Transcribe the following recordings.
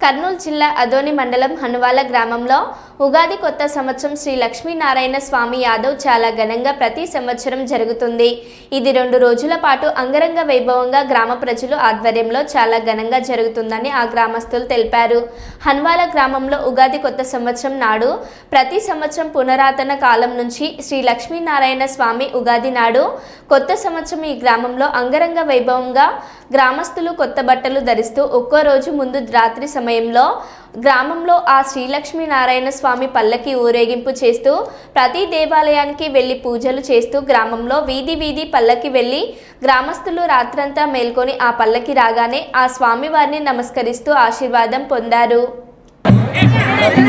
కర్నూలు జిల్లా అదోని మండలం హనువాల గ్రామంలో ఉగాది కొత్త సంవత్సరం శ్రీ లక్ష్మీనారాయణ స్వామి యాదవ్ చాలా ఘనంగా ప్రతి సంవత్సరం జరుగుతుంది. ఇది రెండు రోజుల పాటు అంగరంగ వైభవంగా గ్రామ ప్రజలు ఆధ్వర్యంలో చాలా ఘనంగా జరుగుతుందని ఆ గ్రామస్తులు తెలిపారు. హన్వాల గ్రామంలో ఉగాది కొత్త సంవత్సరం నాడు ప్రతి సంవత్సరం పునరాతన కాలం నుంచి శ్రీ లక్ష్మీనారాయణ స్వామి ఉగాది నాడు కొత్త సంవత్సరం ఈ గ్రామంలో అంగరంగ వైభవంగా గ్రామస్తులు కొత్త బట్టలు ధరిస్తూ ఒక్కో రోజు ముందు రాత్రి సమయంలో గ్రామంలో ఆ శ్రీలక్ష్మీనారాయణ స్వామి స్వామి పల్లకి ఊరేగింపు చేస్తూ ప్రతి దేవాలయానికి వెళ్ళి పూజలు చేస్తూ గ్రామంలో వీధి వీధి పల్లకి వెళ్ళి గ్రామస్తులు రాత్రంతా మేల్కొని ఆ పల్లకి రాగానే ఆ స్వామివారిని నమస్కరిస్తూ ఆశీర్వాదం పొందారు. అది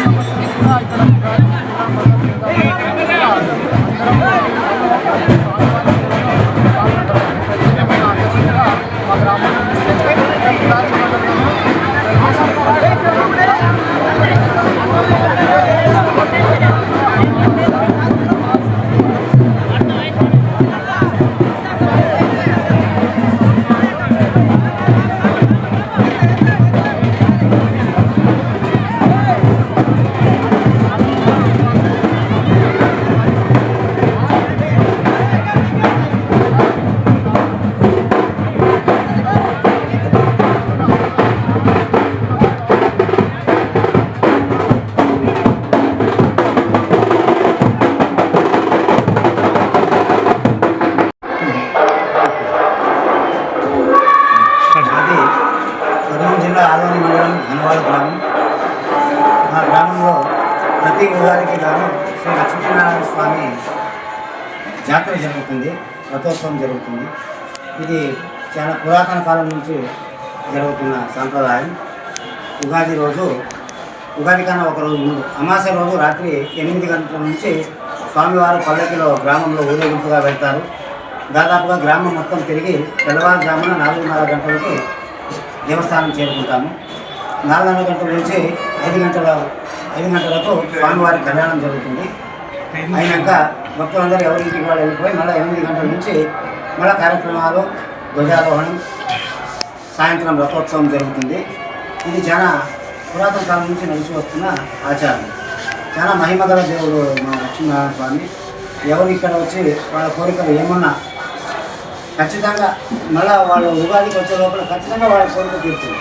గ్రామం మా గ్రామంలో ప్రతి ఉగాదికి గాను శ్రీ లక్ష్మీనారాయణ స్వామి జాతర జరుగుతుంది రథోత్సవం జరుగుతుంది. ఇది చాలా పురాతన కాలం నుంచి జరుగుతున్న సాంప్రదాయం. ఉగాది రోజు ఉగాది కన్నా ఒక రోజు ముందు అమాస రోజు రాత్రి ఎనిమిది గంటల నుంచి స్వామివారు పల్లకిలో గ్రామంలో ఊరేగింపుగా వెళ్తారు. దాదాపుగా గ్రామం మొత్తం తిరిగి తెల్లవారుజామున నాలుగున్నర గంటలకి దేవస్థానం చేరుకుంటాము. నాలుగున్నర గంటల నుంచి ఐదు గంటల ఐదు గంటలకు స్వామివారి కళ్యాణం జరుగుతుంది. అయినాక భక్తులందరూ ఎవరింటికి వాళ్ళు వెళ్ళిపోయి మళ్ళీ ఎనిమిది గంటల నుంచి మళ్ళీ కార్యక్రమాలు ధ్వజారోహణం సాయంత్రం రథోత్సవం జరుగుతుంది. ఇది చాలా పురాతన కాలం నుంచి నడిచి వస్తున్న ఆచారం. చాలా మహిమగల దేవుడు మా లక్ష్మీనారాయణ స్వామి. ఎవరు ఇక్కడ వచ్చి వాళ్ళ కోరికలు ఏమన్నా ఖచ్చితంగా మళ్ళీ వాళ్ళు ఉగాదికి వచ్చే లోపల ఖచ్చితంగా వాళ్ళ కోరిక తీరుతుంది.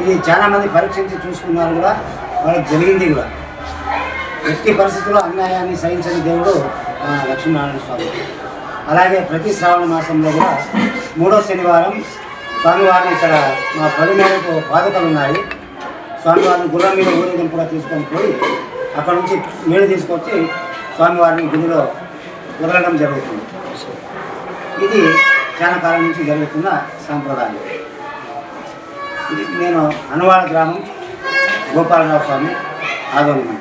ఇది చాలామంది పరీక్షించి చూసుకున్నారు కూడా వాళ్ళకి జరిగింది కూడా. ఎట్టి పరిస్థితుల్లో అన్యాయాన్ని సహించని దేవుడు లక్ష్మీనారాయణ స్వామి. అలాగే ప్రతి శ్రావణ మాసంలో కూడా మూడో శనివారం స్వామివారిని ఇక్కడ మా పది మేరకు బాధకలు ఉన్నాయి. స్వామివారిని గుర్రం మీద ఊరేగింపుగా తీసుకొని పోయి అక్కడ నుంచి నీళ్ళు తీసుకొచ్చి స్వామివారిని గుడిలో వదలడం జరుగుతుంది. ఇది చాలా కాలం నుంచి జరుగుతున్న సాంప్రదాయం. నేను అనువాడ గ్రామం గోపాలరావు స్వామి ఆదోళన